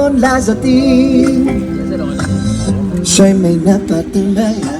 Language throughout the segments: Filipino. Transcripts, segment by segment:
John Lazatin Siya'y may napatunayan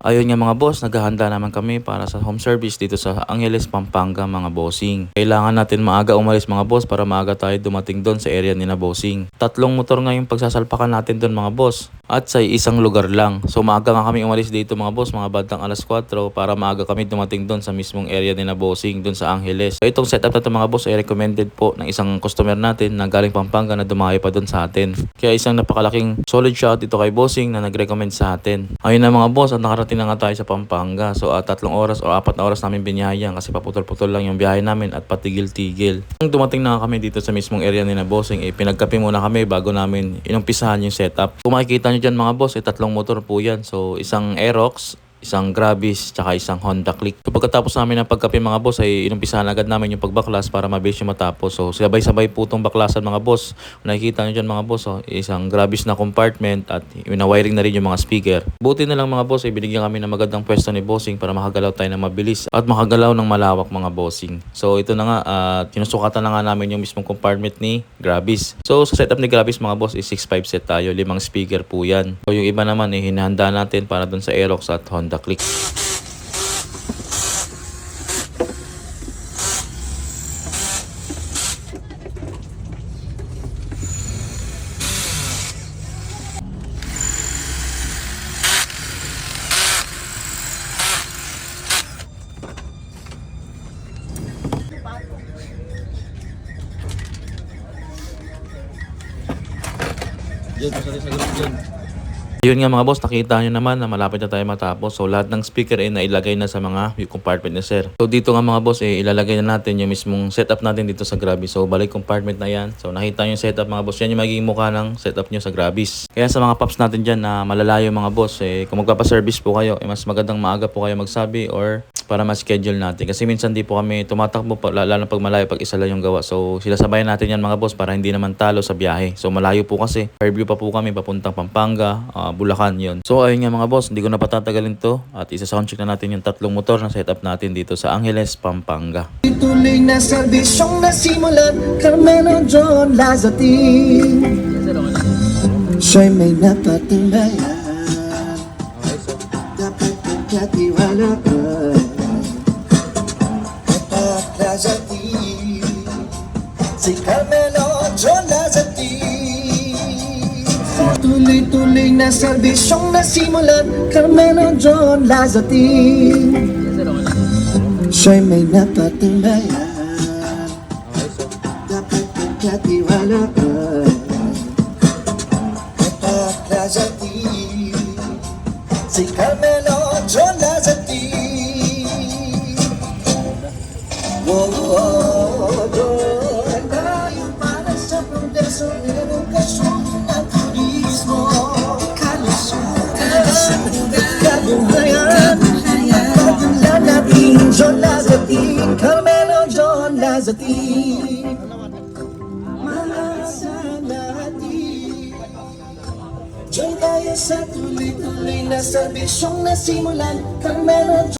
Ayun nga mga boss, naghahanda naman kami para sa home service dito sa Angeles, Pampanga mga bossing. Kailangan natin maaga umalis mga boss para maaga tayo dumating doon sa area ni na bossing. Tatlong motor nga yung pagsasalpakan natin doon mga boss. At sa isang lugar lang. So maaga nga kami umalis dito mga boss, mga bandang alas 4 para maaga kami dumating doon sa mismong area ni na bossing doon sa Angeles. So itong setup na to mga boss ay recommended po ng isang customer natin na galing Pampanga na dumayo pa doon sa atin. Kaya isang napakalaking solid shout dito kay bossing na nag-recommend sa atin. Ayun na mga boss, at nakarating na nga tayo sa Pampanga. So at tatlong oras o apat na oras namin biniyayan kasi paputol-putol lang yung biyahe namin at patigil-tigil. Nung dumating na kami dito sa mismong area ni na bossing, eh, pinagkape muna kami bago namin inumpisahan yung setup. Kung makikita nyo dyan mga boss, eh, tatlong motor po yan. So isang Aerox, isang Gravis, tsaka isang Honda Click. So pagkatapos namin ng pagkape mga boss ay inumpisahan agad namin yung pagbaklas para mabilis yung matapos. So sabay-sabay po itong baklasan mga boss. Nakikita nyo dyan mga boss, oh, isang Gravis na compartment at winawiring na rin yung mga speaker. Buti na lang mga boss ay binigyan kami ng magandang pwesto ni bossing para makagalaw tayo ng mabilis at makagalaw ng malawak mga bossing. So ito na nga, at sinusukatan na nga namin yung mismong compartment ni Gravis. So sa setup ni Gravis mga boss is 6.5 set tayo, limang speaker po yan. So yung iba naman eh hinahanda natin para dun sa Aerox at Honda kita klik Jangan, sorry, sorry, jangan. Yun nga mga boss, nakita nyo naman na malapit na tayo matapos. So lahat ng speaker ay nailagay na sa mga compartment ni sir. So dito nga mga boss, eh, ilalagay na natin yung mismong setup natin dito sa Gravis. So balik compartment na yan. So nakita nyo yung setup mga boss. Yan yung magiging mukha ng setup nyo sa Gravis. Kaya sa mga paps natin dyan na malalayo mga boss, eh, kung magpapaservice po kayo, eh, mas magandang maaga po kayo magsabi or para ma-schedule natin. Kasi minsan di po kami tumatakbo, lalo pag malayo, pag isa lang yung gawa. So sila sabayan natin yan mga boss para hindi naman talo sa biyahe. So malayo po kasi. Fairview pa po kami papuntang Pampanga, ah, Bulacan yon. So ayun nga mga boss, hindi ko na patatagalin to. At isa soundcheck na natin yung tatlong motor na setup natin dito sa Angeles, Pampanga. Tuloy na serbisyong nasimulan Carmelo John Lazatin Siya'y may napatunayan Dapat pagkatiwalaan Dapat Lazatin Si Carmelo John Lazatin Tuloy-tuloy na serbisyong nasimulan Carmelo John Lazatin Siya'y may napatunayan Dapat pagkatiwalaan Dapat Lazatin Si Carmelo John Lazatin Carmelo John Lazatin Joy tayo sa tuloy-tuloy na serbisyong nasimulan Carmelo